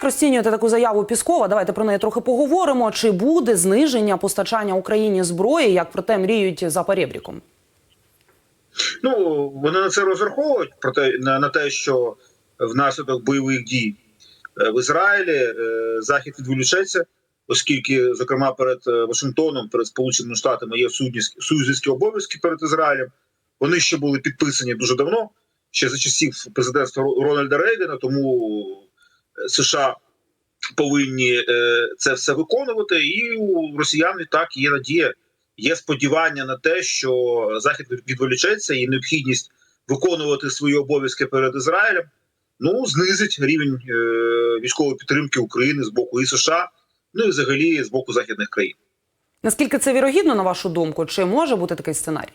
Як розцінюєте таку заяву Піскова? Давайте про неї трохи поговоримо. Чи буде зниження постачання Україні зброї, як про те мріють за перебріком? Ну вони на це розраховують про те на, на те, що внаслідок бойових дій е, в Ізраїлі е, захід відволічеться, оскільки, зокрема, перед е, Вашингтоном, перед Сполученими Штатами є союзницькі обов'язки перед Ізраїлем. Вони ще були підписані дуже давно, ще за часів президентства Рональда Рейгана. Тому США повинні е, це все виконувати, і у росіян так є надія. Є сподівання на те, що захід відволічеться і необхідність виконувати свої обов'язки перед Ізраїлем. Ну знизить рівень е, військової підтримки України з боку і США, ну і взагалі з боку західних країн. Наскільки це вірогідно, на вашу думку? Чи може бути такий сценарій?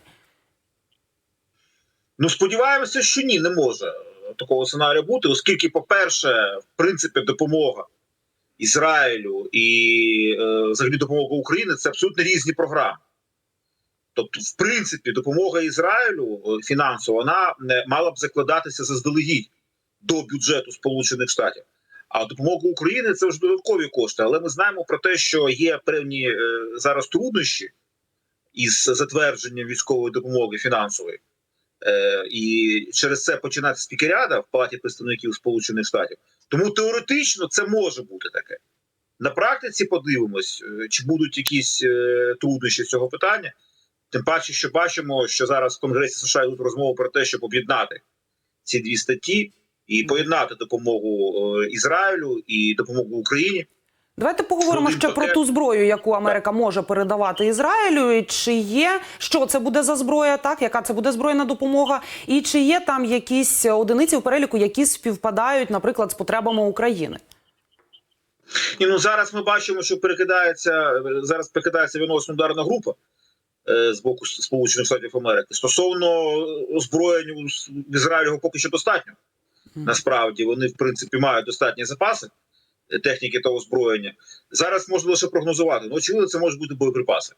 Ну сподіваємося, що ні, не може такого сценарію бути, оскільки, по-перше, в принципі, допомога Ізраїлю і е, взагалі допомога Україні це абсолютно різні програми. Тобто, в принципі, допомога Ізраїлю е, фінансово вона мала б закладатися заздалегідь до бюджету Сполучених Штатів. А допомога України це вже додаткові кошти. Але ми знаємо про те, що є певні е, зараз труднощі із затвердженням військової допомоги фінансової. Е, і через це починати спікеріада в палаті представників Сполучених Штатів. Тому теоретично це може бути таке. На практиці подивимось, е, чи будуть якісь е, труднощі з цього питання. Тим паче, що бачимо, що зараз в Конгресі США йдуть розмови про те, щоб об'єднати ці дві статті і поєднати допомогу Ізраїлю і допомогу Україні. Давайте поговоримо ще про ту зброю, яку Америка може передавати Ізраїлю. І чи є що це буде за зброя, так яка це буде збройна допомога, і чи є там якісь одиниці в переліку, які співпадають, наприклад, з потребами України? І ну зараз ми бачимо, що перекидається зараз перекидається відносно ударна група е, з боку Сполучених Штатів Америки. Стосовно озброєнь в Ізраїлю поки що достатньо. Насправді вони, в принципі, мають достатні запаси техніки та озброєння. Зараз можна лише прогнозувати. Ну, очевидно, це можуть бути боєприпаси.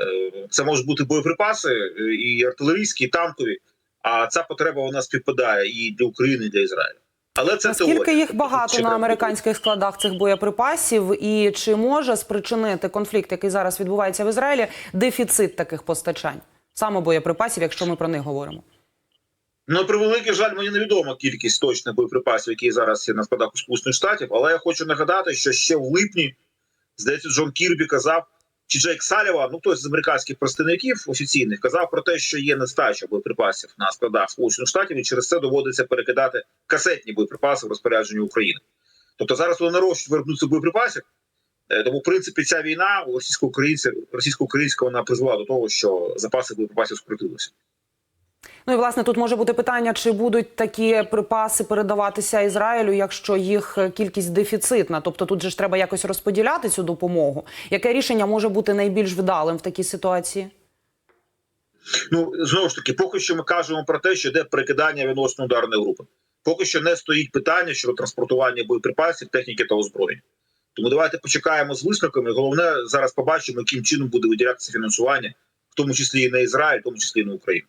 Е, Це можуть бути боєприпаси е, і артилерійські, і танкові. А ця потреба вона співпадає і для України, і для Ізраїлю. Але це Наскільки теорія. їх багато ще на американських складах цих боєприпасів, і чи може спричинити конфлікт, який зараз відбувається в Ізраїлі, дефіцит таких постачань, саме боєприпасів, якщо ми про них говоримо? Ну, на превеликий жаль, мені невідома кількість точних боєприпасів, які зараз є на складах у Сполучених Штатів. Але я хочу нагадати, що ще в липні, здається, Джон Кірбі казав, чи Джейк Саліва, ну хтось з американських представників офіційних, казав про те, що є нестача боєприпасів на складах Сполучених Штатів, і через це доводиться перекидати касетні боєприпаси в розпорядження України. Тобто зараз вони нарощують виробництво боєприпасів. Е, Тому, в принципі, ця війна російсько-українська російсько-українська вона призвела до того, що запаси боєприпасів скоротилися. Ну і власне тут може бути питання, чи будуть такі припаси передаватися Ізраїлю, якщо їх е, кількість дефіцитна. Тобто тут же ж треба якось розподіляти цю допомогу. Яке рішення може бути найбільш вдалим в такій ситуації? Ну знову ж таки, поки що ми кажемо про те, що йде перекидання відносно ударної групи. Поки що не стоїть питання щодо транспортування боєприпасів, техніки та озброєння. Тому давайте почекаємо з висновками. Головне зараз побачимо, яким чином буде виділятися фінансування, в тому числі і на Ізраїль, в тому числі і на Україну.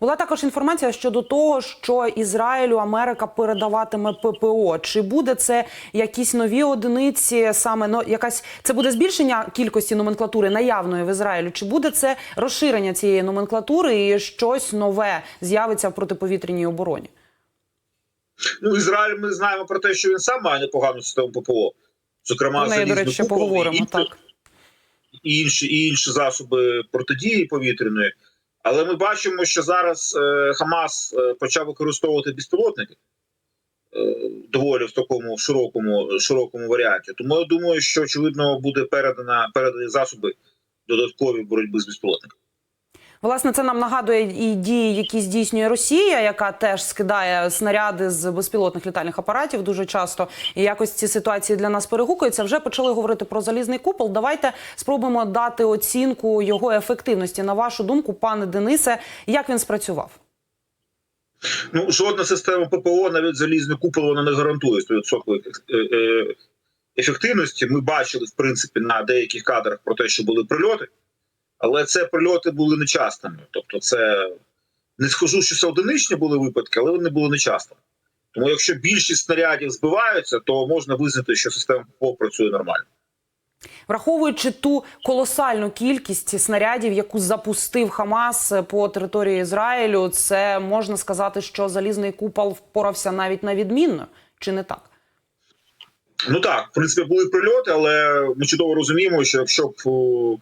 Була також інформація щодо того, що Ізраїлю Америка передаватиме ППО. Чи буде це якісь нові одиниці? Саме ну, якась це буде збільшення кількості номенклатури наявної в Ізраїлю? Чи буде це розширення цієї номенклатури і щось нове з'явиться в протиповітряній обороні? Ну Ізраїль, ми знаємо про те, що він сам має непогану систему ППО, зокрема неї, до речі, купол і поговоримо. інші- Так і інші і інші засоби протидії повітряної. Але ми бачимо, що зараз е, Хамас е, почав використовувати безпілотники е, доволі в такому широкому широкому варіанті. Тому я думаю, що очевидно буде передана передані засоби додаткові боротьби з безпілотниками. Власне це нам нагадує і дії, які здійснює Росія, яка теж скидає снаряди з безпілотних літальних апаратів дуже часто. І якось ці ситуації для нас перегукуються. Вже почали говорити про залізний купол. Давайте спробуємо дати оцінку його ефективності. На вашу думку, пане Денисе, як він спрацював? Ну жодна система ППО, навіть залізний купол, вона не гарантує 100% е, е, ефективності. Ми бачили в принципі на деяких кадрах про те, що були прильоти, але це прильоти були нечастими. Тобто, це не схожу, що це одиничні були випадки, але вони були нечастими. Тому, якщо більшість снарядів збиваються, то можна визнати, що система ППО працює нормально. Враховуючи ту колосальну кількість снарядів, яку запустив Хамас по території Ізраїлю, це можна сказати, що залізний купол впорався навіть на відмінно, чи не так? Ну так, в принципі, були прильоти, але ми чудово розуміємо, що якщо б о,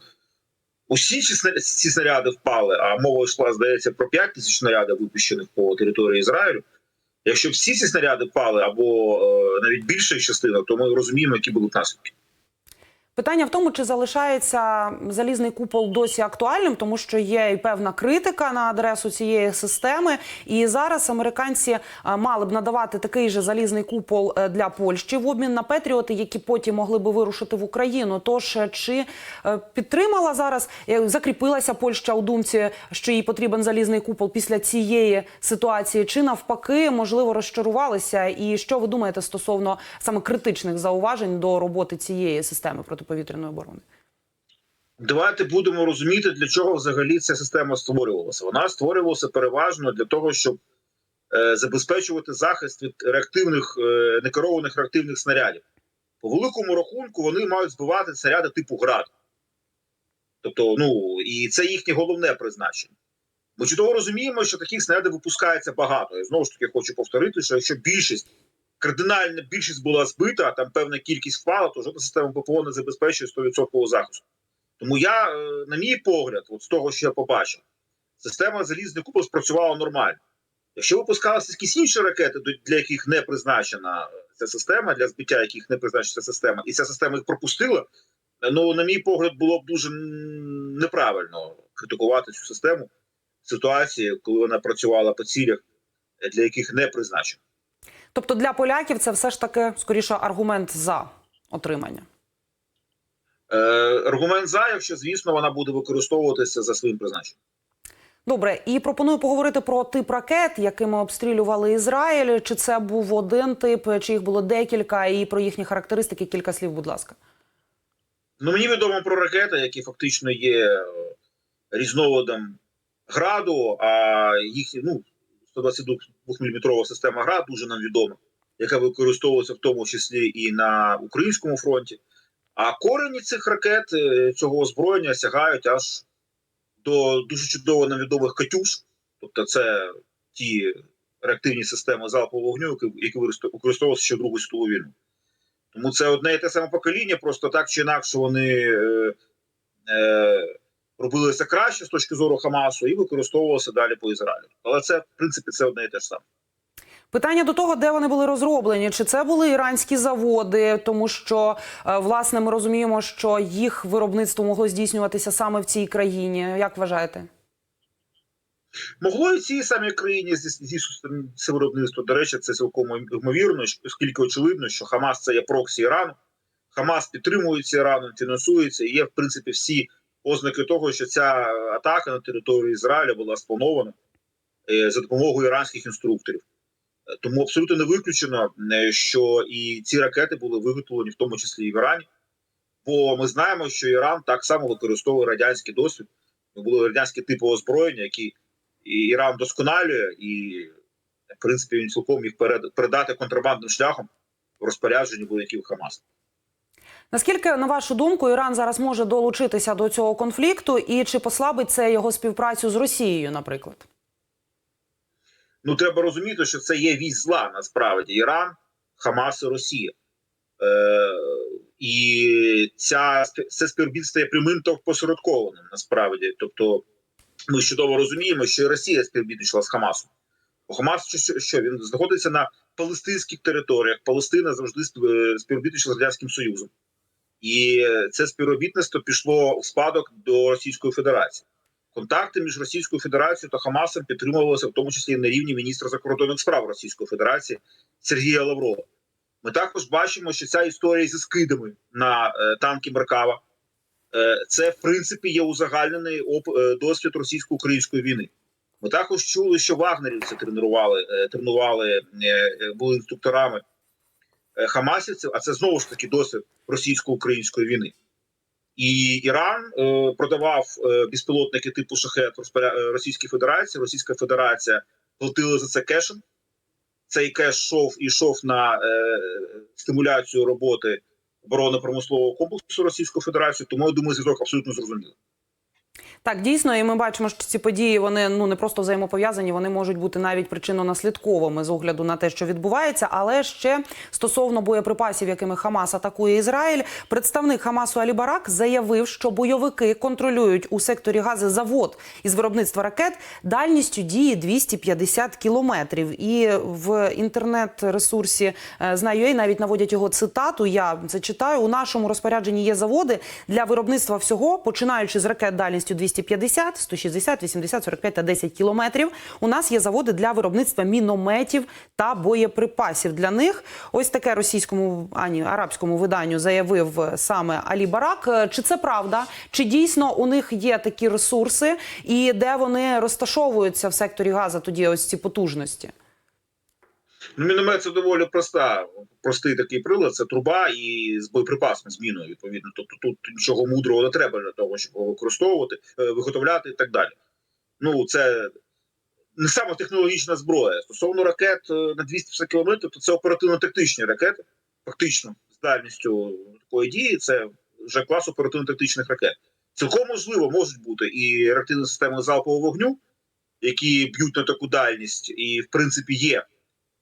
усі ці снаряди впали, а мова йшла, здається, про 5 тисяч снарядів, випущених по території Ізраїлю. Якщо всі ці снаряди впали або е, навіть більша частина, то ми розуміємо, які будуть наслідки. Питання в тому, чи залишається залізний купол досі актуальним, тому що є і певна критика на адресу цієї системи. І зараз американці е, мали б надавати такий же залізний купол е, для Польщі в обмін на Петріоти, які потім могли би вирушити в Україну. Тож е, чи підтримала зараз, закріпилася Польща у думці, що їй потрібен залізний купол після цієї ситуації, чи навпаки, можливо, розчарувалися? І що ви думаєте стосовно саме критичних зауважень до роботи цієї системи протиповітряної оборони? Давайте будемо розуміти, для чого взагалі ця система створювалася. Вона створювалася переважно для того, щоб е, забезпечувати захист від реактивних е, некерованих реактивних снарядів. По великому рахунку вони мають збивати снаряди типу град. Тобто, ну і це їхнє головне призначення. Ми чудово розуміємо, що таких снарядів випускається багато. І знову ж таки хочу повторити, що якщо більшість кардинальна більшість була збита, там певна кількість впала, то жодна система ППО не забезпечує 100% захисту. Тому я, е, на мій погляд, от з того, що я побачив, система залізний купол спрацювала нормально. Якщо випускалися якісь інші ракети, для яких не призначена ця система, для збиття яких не призначена ця система, і ця система їх пропустила, е, ну, на мій погляд, було б дуже неправильно критикувати цю систему в ситуації, коли вона працювала по цілях, е, для яких не призначена. Тобто для поляків це все ж таки скоріше аргумент за отримання. Е, аргумент за, якщо звісно вона буде використовуватися за своїм призначенням. Добре, і пропоную поговорити про тип ракет, якими обстрілювали Ізраїль. Чи це був один тип, чи їх було декілька, і про їхні характеристики кілька слів, будь ласка. Ну мені відомо про ракети, які фактично є е, різновидом граду, а їхні ну 122 мм система град дуже нам відома, яка використовується в тому числі і на українському фронті. А корені цих ракет е, цього озброєння сягають аж до дуже чудово навідомих Катюш, тобто це ті реактивні системи залпового вогню, які використовувалися ще в Другу світову війну. Тому це одне і те саме покоління, просто так чи інакше вони е, е, робилися краще з точки зору Хамасу і використовувалися далі по Ізраїлю. Але це, в принципі, це одне і те ж саме. Питання до того, де вони були розроблені, чи це були іранські заводи, тому що е, власне ми розуміємо, що їх виробництво могло здійснюватися саме в цій країні. Як вважаєте? Могло і в цій самій країні це виробництво. До речі, це цілком ймовірно, оскільки очевидно, що Хамас це є проксі Ірану. Хамас підтримується Іраном, фінансується, і є, в принципі, всі ознаки того, що ця атака на територію Ізраїля була спланована е, за допомогою іранських інструкторів. Е, Тому абсолютно не виключено, е, що і ці ракети були виготовлені, в тому числі і в Ірані. Бо ми знаємо, що Іран так само використовує радянський досвід. Були радянські типи озброєння, які Іран досконалює, і в принципі він цілком міг передати контрабандним шляхом в розпорядженні вояків Хамас. Наскільки, на вашу думку, Іран зараз може долучитися до цього конфлікту, і чи послабить це його співпрацю з Росією, наприклад? Ну треба розуміти, що це є вісь зла насправді Іран, Хамас і Росія. Е, і ця це співробітство є прямим та посередкованим насправді. Тобто, ми чудово розуміємо, що і Росія співробітничала з Хамасом. Бо Хамас що- що, він знаходиться на палестинських територіях. Палестина завжди е, співробітничала з радянським Союзом, і це співробітництво пішло в спадок до Російської Федерації. Контакти між Російською Федерацією та Хамасом підтримувалися в тому числі на рівні міністра закордонних справ Російської Федерації Сергія Лаврова. Ми також бачимо, що ця історія зі скидами на е, танки Меркава е, це в принципі є узагальнений е, досвід російсько-української війни. Ми також чули, що вагнерівці тренували, тренували були інструкторами хамасівців, а це знову ж таки досвід російсько-української війни. І Іран е, продавав е, безпілотники типу шахет е, Російській Федерації. Російська Федерація платила за це кешем. цей кеш йшов і йшов на е, стимуляцію роботи оборонно-промислового комплексу Російської Федерації. Тому я думаю, зв'язок абсолютно зрозумілий. Так, дійсно, і ми бачимо, що ці події вони ну не просто взаємопов'язані, вони можуть бути навіть причинно-наслідковими з огляду на те, що відбувається. Але ще стосовно боєприпасів, якими Хамас атакує Ізраїль, представник Хамасу Алі Барак заявив, що бойовики контролюють у секторі Гази завод із виробництва ракет дальністю дії 250 кілометрів. І в інтернет-ресурсі е, «Знаю.ua» навіть наводять його цитату. Я це читаю. У нашому розпорядженні є заводи для виробництва всього, починаючи з ракет дальністю 250, 160, 80, 45 та 10 кілометрів. У нас є заводи для виробництва мінометів та боєприпасів. Для них ось таке російському ані арабському виданню заявив саме Алі Барак. Е, Чи це правда? Чи дійсно у них є такі ресурси, і де вони розташовуються в секторі Газа? Тоді ось ці потужності? Ну, міномет це доволі проста, простий такий прилад, це труба і з боєприпасом зміною, відповідно. Тобто тут нічого мудрого не треба для того, щоб його використовувати, е, виготовляти і так далі. Ну, це не саме технологічна зброя. Стосовно ракет е, на 250 км, то це оперативно-тактичні ракети, фактично, з дальністю такої дії, це вже клас оперативно-тактичних ракет. Цілком можливо, можуть бути і реактивні системи залпового вогню, які б'ють на таку дальність, і в принципі є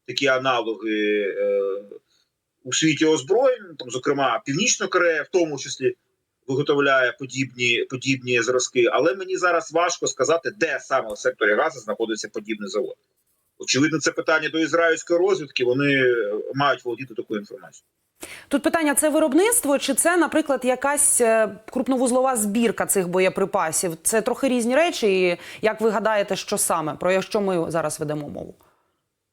такі аналоги е, у світі озброєнь, там, зокрема, Північна Корея, в тому числі, виготовляє подібні, подібні зразки. Але мені зараз важко сказати, де саме в секторі газу знаходиться подібний завод. Очевидно, це питання до ізраїльської розвідки. Вони е, мають володіти такою інформацією. Тут питання: це виробництво, чи це, наприклад, якась е, крупновузлова збірка цих боєприпасів? Це трохи різні речі. І як ви гадаєте, що саме про що ми зараз ведемо мову?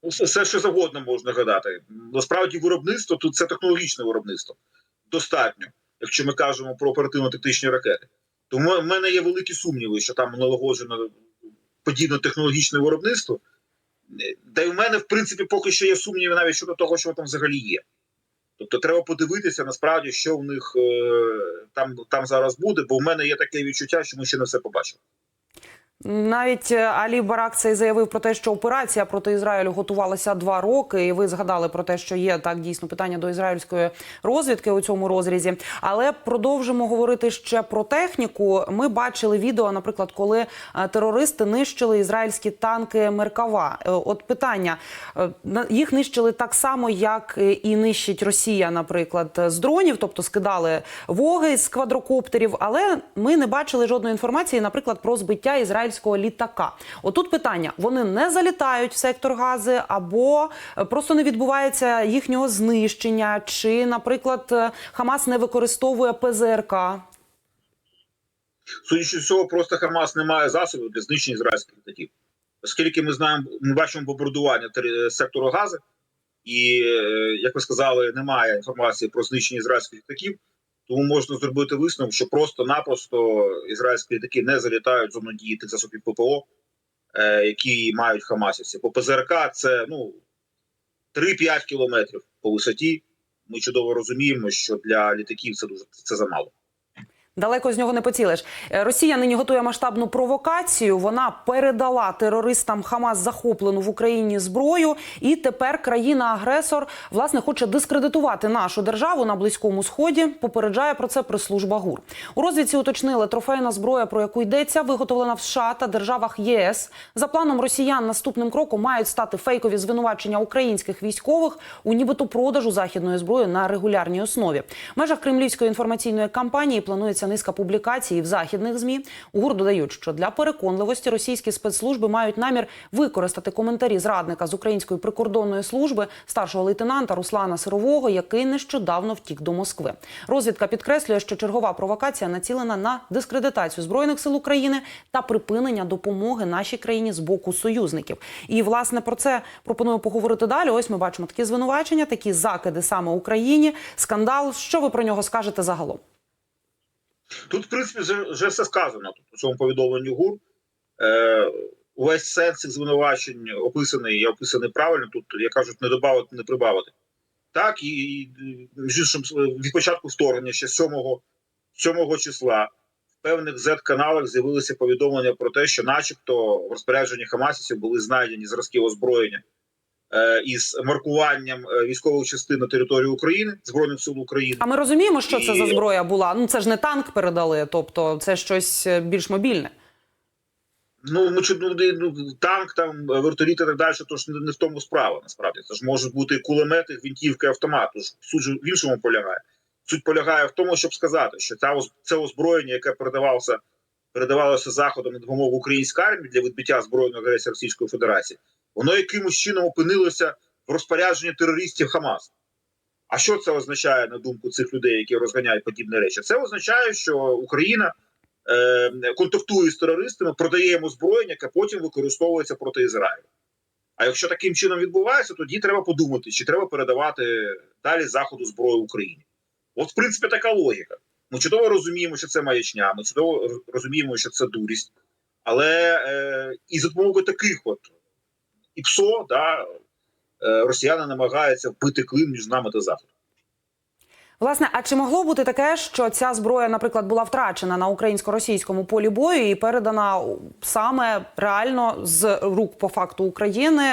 Все, все, що завгодно можна гадати. Насправді, виробництво тут це технологічне виробництво. Достатньо, якщо ми кажемо про оперативно-тактичні ракети. Тому в мене є великі сумніви, що там налагоджено подібне технологічне виробництво. Та й в мене, в принципі, поки що є сумніви навіть щодо того, що там взагалі є. Тобто треба подивитися насправді, що в них е, там, там зараз буде, бо в мене є таке відчуття, що ми ще не все побачили. Навіть е, Алі Барак цей заявив про те, що операція проти Ізраїлю готувалася два роки. І ви згадали про те, що є так дійсно питання до ізраїльської розвідки у цьому розрізі. Але продовжимо говорити ще про техніку. Ми бачили відео, наприклад, коли е, терористи нищили ізраїльські танки Меркава. Е, От питання їх нищили так само, як і нищить Росія, наприклад, з дронів, тобто скидали воги з квадрокоптерів. Але ми не бачили жодної інформації, наприклад, про збиття ізраїльського літака. Отут питання: вони не залітають в сектор гази, або е, просто не відбувається їхнього знищення, чи, наприклад, е, Хамас не використовує ПЗРК. Судячи цього, просто Хамас не має засобів для знищення ізраїльських літаків. Оскільки ми знаємо, ми бачимо бомбардування сектору Гази, і, е, як ви сказали, немає інформації про знищення ізраїльських літаків, тому можна зробити висновок, що просто-напросто ізраїльські літаки не залітають зону дії тих засобів ППО, е, які мають Хамасівці. По ПЗРК це ну, 3-5 кілометрів по висоті. Ми чудово розуміємо, що для літаків це дуже це замало. Далеко з нього не поцілиш. Е, Росія нині готує масштабну провокацію. Вона передала терористам Хамас захоплену в Україні зброю, і тепер країна-агресор власне хоче дискредитувати нашу державу на близькому сході. Попереджає про це прес-служба ГУР. У розвідці уточнили трофейна зброя, про яку йдеться, виготовлена в США та державах ЄС. За планом росіян наступним кроком мають стати фейкові звинувачення українських військових у нібито продажу західної зброї на регулярній основі. В межах кремлівської інформаційної кампанії планується низка публікацій в західних змі. У ГУР додають, що для переконливості російські спецслужби мають намір використати коментарі зрадника з української прикордонної служби старшого лейтенанта Руслана Сирового, який нещодавно втік до Москви. Розвідка підкреслює, що чергова провокація націлена на дискредитацію збройних сил України та припинення допомоги нашій країні з боку союзників. І власне про це пропоную поговорити далі. Ось ми бачимо такі звинувачення, такі закиди саме Україні. Скандал. Що ви про нього скажете загалом? Тут, в принципі, вже, вже все сказано тут у цьому повідомленні ГУР. Е, увесь сенс цих звинувачень описаний і описаний правильно. Тут, як кажуть, не додати, не прибавити. Так, і, і між іншим, від початку вторгнення, ще 7, 7 числа, в певних Z-каналах з'явилися повідомлення про те, що, начебто, в розпорядженні Хамасівців були знайдені зразки озброєння із маркуванням е, військових частин на території України збройних сил України. А ми розуміємо, що це за зброя була. Ну це ж не танк передали, тобто це щось е, більш мобільне. Ну, ми чу- ну, ну, танк, там вертоліт і так далі, то ж не, не в тому справа. Насправді це ж можуть бути кулемети, гвинтівки, автомат. Тож суть в іншому полягає. Суть полягає в тому, щоб сказати, що ця це озброєння, яке передавалося, передавалося заходом на допомогу українській армії для відбиття збройної агресії Російської Федерації, воно якимось чином опинилося в розпорядженні терористів Хамас. А що це означає на думку цих людей, які розганяють подібні речі? Це означає, що Україна е, контактує з терористами, продає йому озброєння, яке потім використовується проти Ізраїлю. А якщо таким чином відбувається, тоді треба подумати, чи треба передавати далі заходу зброю Україні. От, в принципі, така логіка. Ми чудово розуміємо, що це маячня, ми чудово розуміємо, що це дурість. Але е, і за допомогою таких от і ПСО, да, е, росіяни намагаються вбити клин між нами та Заходом. Власне, а чи могло бути таке, що ця зброя, наприклад, була втрачена на українсько-російському полі бою і передана саме реально з рук по факту України,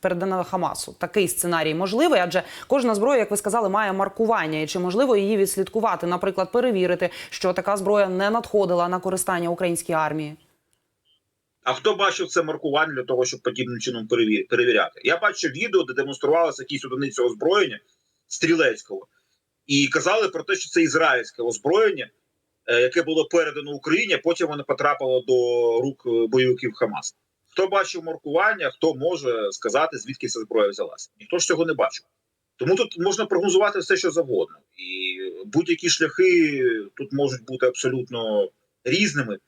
передана Хамасу? Такий сценарій можливий, адже кожна зброя, як ви сказали, має маркування. І чи можливо її відслідкувати, наприклад, перевірити, що така зброя не надходила на користання українській армії? А хто бачив це маркування для того, щоб подібним чином перевіряти? Я бачив відео, де демонструвалися якісь одиниці озброєння стрілецького, і казали про те, що це ізраїльське озброєння, е, яке було передано Україні, потім воно потрапило до рук е, бойовиків Хамас. Хто бачив маркування, хто може сказати, звідки ця зброя взялася? Ніхто ж цього не бачив. Тому тут можна прогнозувати все, що завгодно, і будь-які шляхи тут можуть бути абсолютно різними.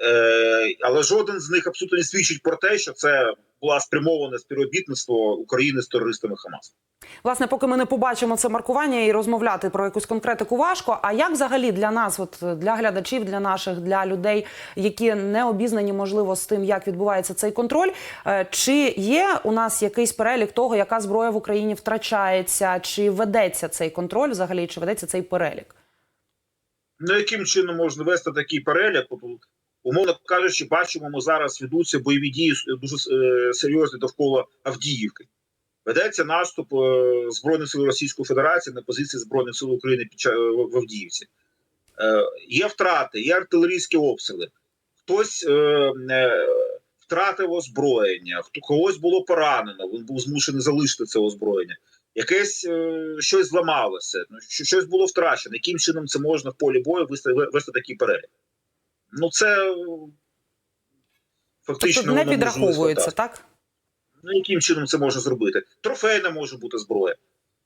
Е, але жоден з них абсолютно не свідчить про те, що це було спрямоване співробітництво України з терористами Хамас. Власне, поки ми не побачимо це маркування і розмовляти про якусь конкретику важко. А як взагалі для нас, от для глядачів, для наших, для людей, які не обізнані, можливо, з тим, як відбувається цей контроль, е, чи є у нас якийсь перелік того, яка зброя в Україні втрачається, чи ведеться цей контроль взагалі, чи ведеться цей перелік? Ну яким чином можна вести такий перелік? Умовно кажучи, бачимо, ми зараз ведуться бойові дії дуже е, серйозні довкола Авдіївки. Ведеться наступ е, Збройних сил Російської Федерації на позиції Збройних сил України під в Авдіївці. Е, є втрати, є артилерійські обстріли. Хтось е, е, втратив озброєння, когось було поранено, він був змушений залишити це озброєння. Якесь е, щось зламалося, ну, щось було втрачено. Яким чином це можна в полі бою вести, вести такий перелік? Ну, це е, фактично Тобто не підраховується, так. Ну, яким чином це можна зробити? Трофейна може бути зброя.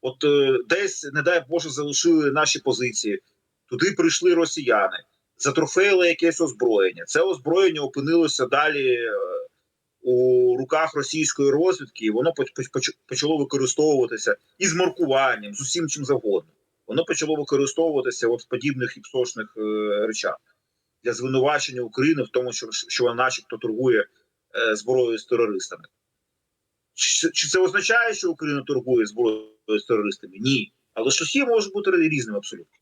От е, десь, не дай Боже, залишили наші позиції. Туди прийшли росіяни, затрофеїли якесь озброєння. Це озброєння опинилося далі е, у руках російської розвідки, і воно поч- поч- почало використовуватися і з маркуванням, з усім чим завгодно. Воно почало використовуватися от в подібних іпсошних е, речах для звинувачення України в тому, що, що вона начебто торгує е, зброєю з терористами. Чи, чи це означає, що Україна торгує зброєю з терористами? Ні. Але шляхи можуть бути різними абсолютно.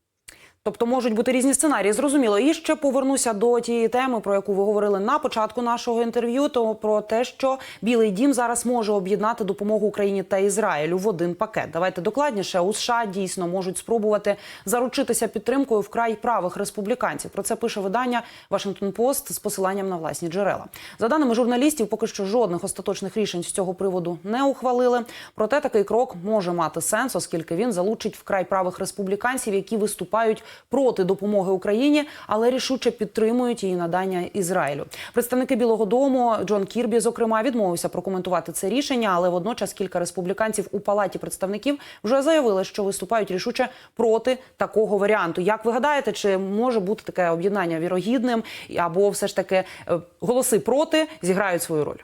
Тобто можуть бути різні сценарії. Зрозуміло. І ще повернуся до тієї теми, про яку ви говорили на початку нашого інтерв'ю. То про те, що Білий Дім зараз може об'єднати допомогу Україні та Ізраїлю в один пакет. Давайте докладніше. У США дійсно можуть спробувати заручитися підтримкою вкрай правих республіканців. Про це пише видання Вашингтон Пост з посиланням на власні джерела. За даними журналістів, поки що жодних остаточних рішень з цього приводу не ухвалили. Проте такий крок може мати сенс, оскільки він залучить вкрай правих республіканців, які виступають проти допомоги Україні, але рішуче підтримують її надання Ізраїлю. Представники Білого Дому Джон Кірбі, зокрема, відмовився прокоментувати це рішення, але водночас кілька республіканців у палаті представників вже заявили, що виступають рішуче проти такого варіанту. Як ви гадаєте, чи може бути таке об'єднання вірогідним, або все ж таки е, голоси проти зіграють свою роль?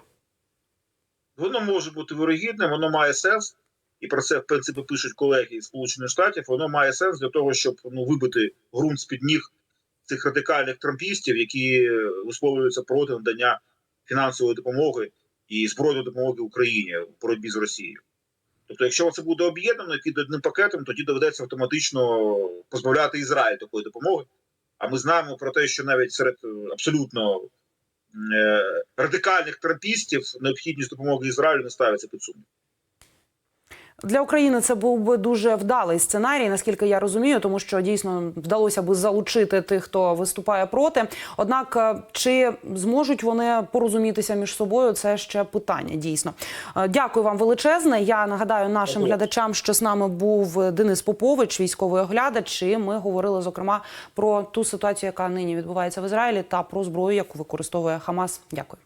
Воно може бути вирогідним, воно має сенс, і про це в принципі пишуть колеги з Сполучених Штатів. Воно має сенс для того, щоб ну вибити ґрунт з під ніг цих радикальних трампістів, які висловлюються проти надання фінансової допомоги і збройної допомоги Україні в боротьбі з Росією. Тобто, якщо це буде об'єднано під одним пакетом, тоді доведеться автоматично позбавляти Ізраїль такої допомоги. А ми знаємо про те, що навіть серед е, абсолютно е, радикальних трампістів необхідність допомоги Ізраїлю не ставиться під сумнів. Для України це був би дуже вдалий сценарій, наскільки я розумію, тому що дійсно вдалося би залучити тих, хто виступає проти. Однак, е, чи зможуть вони порозумітися між собою, це ще питання. Дійсно, Е, дякую вам величезне. Я нагадаю нашим Дякую. глядачам, що з нами був Денис Попович, військовий оглядач. І ми говорили зокрема про ту ситуацію, яка нині відбувається в Ізраїлі, та про зброю, яку використовує Хамас. Дякую.